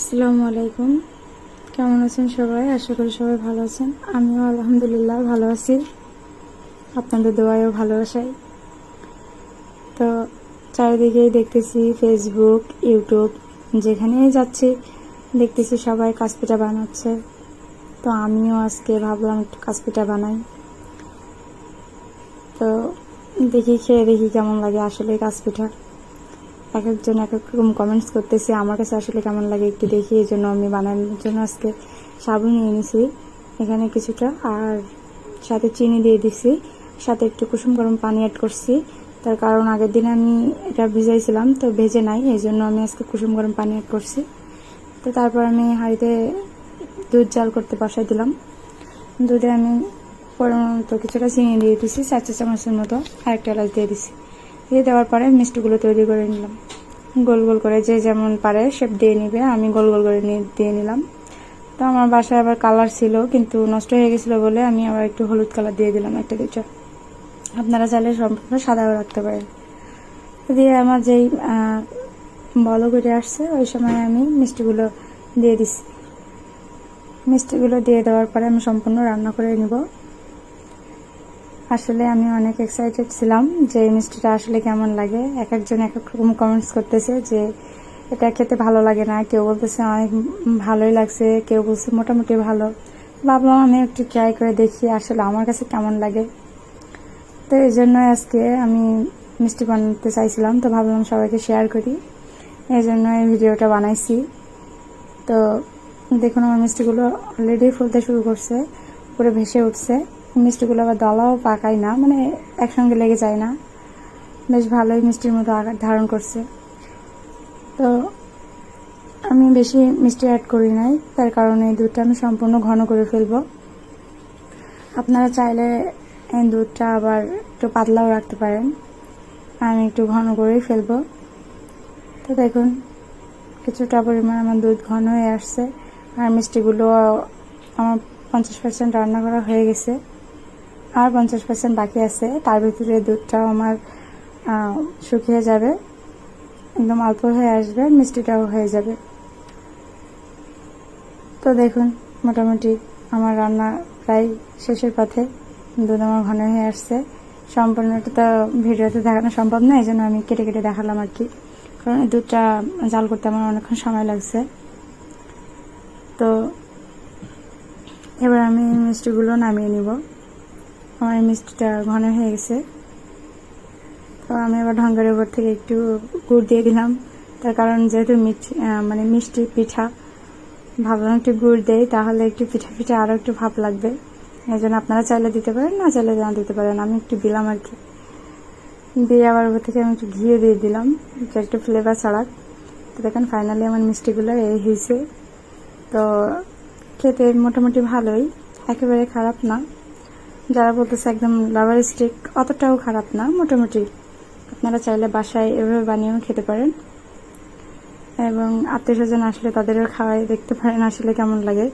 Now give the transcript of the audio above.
আসসালামু আলাইকুম। কেমন আছেন সবাই? আশা করি সবাই ভালো আছেন। আমিও আলহামদুলিল্লাহ ভালো আছি। আপনাদের দোয়ায়ও ভালোবাসাই তো চারিদিকেই দেখতেছি ফেসবুক ইউটিউব যেখানেই যাচ্ছি, দেখতেছি সবাই কাসপিঠা বানাচ্ছে। তো আমিও আজকে ভাবলাম একটু কাসপিঠা বানাই। তো দেখি খেয়ে দেখি কেমন লাগে আসলে কাসপিঠা এক একজন এক এক রকম কমেন্টস করতেছে আমার কাছে আসলে কেমন লাগে একটু দেখি এই জন্য আমি বানানোর জন্য আজকে সাবুন নিয়ে এখানে কিছুটা, আর সাথে চিনি দিয়ে দিছি, সাথে একটু কুসুম গরম পানি অ্যাড করছি। তার কারণ আগের দিন আমি এটা ভিজাইছিলাম, তো ভেজে নাই এই জন্য আমি আজকে কুসুম গরম পানি অ্যাড করছি। তো তারপর আমি হাঁড়িতে দুধ জাল করতে বসাই দিলাম। দুধে আমি পরিমাণ কিছুটা চিনি দিয়ে দিছি, চার চা চামচের মতো আর একটা এলাচ দিয়ে দিছি। দিয়ে দেওয়ার পরে মিষ্টিগুলো তৈরি করে নিলাম। গোল গোল করে যে যেমন পারে শেপ দিয়ে নিবে, আমি গোল গোল করে দিয়ে নিলাম। তো আমার বাসায় আবার কালার ছিল, কিন্তু নষ্ট হয়ে গেছিল বলে আমি আবার একটু হলুদ কালার দিয়ে দিলাম একটা দুটো আপনারা চাইলে সম্পূর্ণ সাদাও রাখতে পারেন। দিয়ে আমার যেই বলো করে আসছে, ওই সময় আমি মিষ্টিগুলো দিয়ে দিছি। মিষ্টিগুলো দিয়ে দেওয়ার পরে আমি সম্পূর্ণ রান্না করে নিব। আসলে আমি অনেক এক্সাইটেড ছিলাম যে এই মিষ্টিটা আসলে কেমন লাগে। এক একজন এক এক রকম কমেন্টস করতেছে যে, এটা খেতে ভালো লাগে না। কেউ বলতেছে, অনেক ভালোই লাগছে। কেউ বলছে, মোটামুটি ভালো। ভাবলাম আমি একটু ট্রাই করে দেখি আসলে আমার কাছে কেমন লাগে। তো এই জন্য আজকে আমি মিষ্টি বানাতে চাইছিলাম। তো ভাবলাম সবাইকে শেয়ার করি। এই জন্য এই ভিডিওটা বানাইছি। তো দেখুন, আমার মিষ্টিগুলো অলরেডি ফুলতে শুরু করছে, পুরো ভেসে উঠছে। মিষ্টিগুলো আবার দলাও পাকায় না মানে একসঙ্গে লেগে যায় না। বেশ ভালোই মিষ্টির মতো আকার ধারণ করছে। তো আমি বেশি মিষ্টি অ্যাড করি নাই, তার কারণে এই দুধটা আমি সম্পূর্ণ ঘন করে ফেলব। আপনারা চাইলে এই দুধটা আবার একটু পাতলাও রাখতে পারেন। আমি একটু ঘন করেই ফেলব। তো দেখুন, কিছুটা পরিমাণ আমার দুধ ঘন হয়ে আসছে। আর মিষ্টিগুলো আমার পঞ্চাশ পার্সেন্ট রান্না করা হয়ে গেছে। আর পঞ্চাশ পার্সেন্ট বাকি আছে। তার ভিতরে দুধটাও আমার শুকিয়ে যাবে। একদম অল্প হয়ে আসবে, মিষ্টিটাও হয়ে যাবে। তো দেখুন, মোটামুটি আমার রান্না প্রায় শেষের পথে। দুধ আমার ঘন হয়ে আসছে। সম্পূর্ণটা তো ভিডিওতে দেখানো সম্ভব না এই জন্য আমি কেটে কেটে দেখালাম আর কি। কারণ দুধটা জাল করতে আমার অনেকক্ষণ সময় লাগছে। তো এবার আমি মিষ্টিগুলো নামিয়ে নিব। আমার মিষ্টিটা ঘন হয়ে গেছে। তো আমি আবার ঢঙ্গের উপর থেকে একটু গুড় দিয়ে দিলাম। তার কারণ যেহেতু মিষ্টি মানে মিষ্টি পিঠা, ভাবলাম একটু গুড় দেই, তাহলে একটু পিঠা পিঠা আরও একটু ভাব লাগবে। এই জন্য আপনারা চাইলে দিতে পারেন, না চাইলে না দিতে পারেন। আমি একটু দিলাম আর কি। দিয়ে আবার উপর থেকে আমি একটু ঘিয়ে দিয়ে দিলাম একটু ফ্লেভার ছাড়াক তো দেখেন ফাইনালি আমার মিষ্টিগুলো এই হয়েছে। তো খেতে মোটামুটি ভালোই, একেবারে খারাপ না। যারা বলতেছে একদম লাভার স্টিক অতটাও খারাপ না, মোটামুটি। আপনারা চাইলে বাসায় এভাবে বানিয়েও খেতে পারেন। এবং আত্মীয় স্বজন আসলে তাদেরও খাওয়াই দেখতে পারেন আসলে কেমন লাগে।